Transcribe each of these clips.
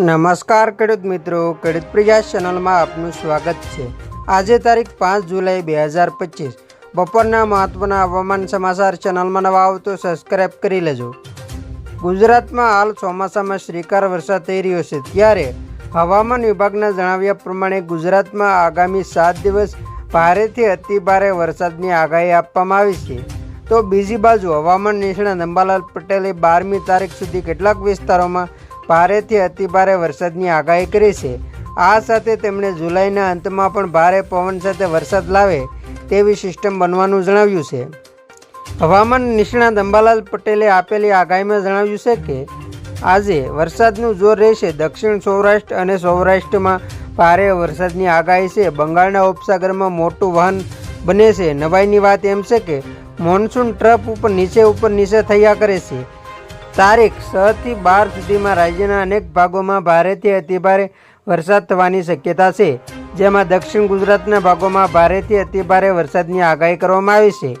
નમસ્કાર, ખેડૂત મિત્રો. ખેડૂત પ્રયાસ ચેનલમાં આપનું સ્વાગત છે. આજે તારીખ પાંચ જુલાઈ બે હજાર પચીસ. બપોરના મહત્વના હવામાન સમાચાર ચેનલમાં નવા આવતો સબસ્ક્રાઈબ કરી લેજો. ગુજરાતમાં હાલ ચોમાસામાં શ્રીકાર વરસાદ થઈ રહ્યો છે. ત્યારે હવામાન વિભાગના જણાવ્યા પ્રમાણે ગુજરાતમાં આગામી સાત દિવસ ભારેથી અતિભારે વરસાદની આગાહી આપવામાં આવી છે. તો બીજી બાજુ હવામાન નિષ્ણાત અંબાલાલ પટેલે બારમી તારીખ સુધી કેટલાક વિસ્તારોમાં ભારેથી અતિ ભારે વરસાદની આગાહી કરી છે. આ સાથે તેમણે જુલાઈના અંતમાં પણ ભારે પવન સાથે વરસાદ લાવે તેવી સિસ્ટમ બનવાનું જણાવ્યું છે. હવામાન નિષ્ણાત અંબાલાલ પટેલે આપેલી આગાહીમાં જણાવ્યું છે કે, આજે વરસાદનું જોર રહેશે દક્ષિણ સૌરાષ્ટ્ર અને સૌરાષ્ટ્રમાં ભારે વરસાદની આગાહી છે. બંગાળના ઉપસાગરમાં મોટું વહન બને છે. નવાઈની વાત એમ છે કે, મોન્સૂન ટ્રફ ઉપર નીચે ઉપર નીચે થયા કરે છે. તારીખ છ થી બાર સુધીમાં રાજ્યના અનેક ભાગોમાં ભારેથી અતિભારે વરસાદ થવાની શક્યતા છે. જેમાં દક્ષિણ ગુજરાતના ભાગોમાં ભારેથી અતિભારે વરસાદની આગાહી કરવામાં આવી છે.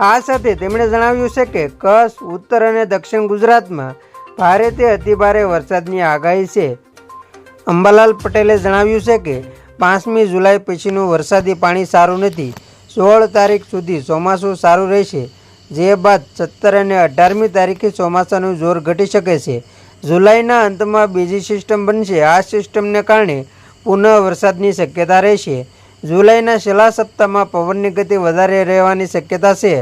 આ સાથે તેમણે જણાવ્યું છે કે કચ્છ, ઉત્તર અને દક્ષિણ ગુજરાતમાં ભારેથી અતિભારે વરસાદની આગાહી છે. અંબાલાલ પટેલે જણાવ્યું છે કે પાંચમી જુલાઈ પછીનું વરસાદી પાણી સારું નથી. સોળ તારીખ સુધી ચોમાસું સારું રહેશે. જે બાદ સત્તર અને અઢારમી તારીખે ચોમાસાનું જોર ઘટી શકે છે. જુલાઈના અંતમાં બીજી સિસ્ટમ બનશે. આ સિસ્ટમને કારણે પુનઃ વરસાદની શક્યતા રહેશે. જુલાઈના છેલ્લા સપ્તાહમાં પવનની ગતિ વધારે રહેવાની શક્યતા છે.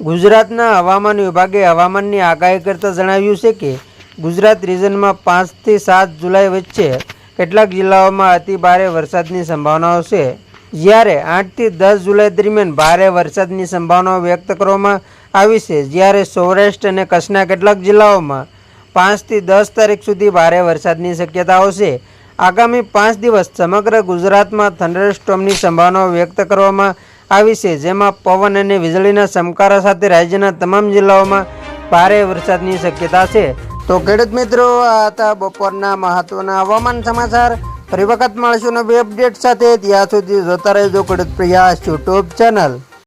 ગુજરાતના હવામાન વિભાગે હવામાનની આગાહી કરતાં જણાવ્યું છે કે, ગુજરાત રિજનમાં પાંચથી સાત જુલાઈ વચ્ચે કેટલાક જિલ્લાઓમાં અતિ ભારે વરસાદની સંભાવનાઓ છે. જ્યારે આઠથી દસ જુલાઈ દરમિયાન ભારે વરસાદની સંભાવનાઓ વ્યક્ત કરવામાં આવી છે. જ્યારે સૌરાષ્ટ્ર અને કચ્છના કેટલાક જિલ્લાઓમાં પાંચથી દસ તારીખ સુધી ભારે વરસાદની શક્યતાઓ છે. આગામી પાંચ દિવસ સમગ્ર ગુજરાતમાં થંડરસ્ટોમની સંભાવનાઓ વ્યક્ત કરવામાં આવી છે, જેમાં પવન અને વીજળીના ચમકારા સાથે રાજ્યના તમામ જિલ્લાઓમાં ભારે વરસાદની શક્યતા છે. તો ખેડૂત મિત્રો, આ હતા બપોરના મહત્વના હવામાન સમાચાર. ફરી વખત મળશું નવી અપડેટ સાથે. ત્યાં સુધી જોતા રહેજો ખેડૂત પ્રયાસ યુટ્યુબ ચેનલ.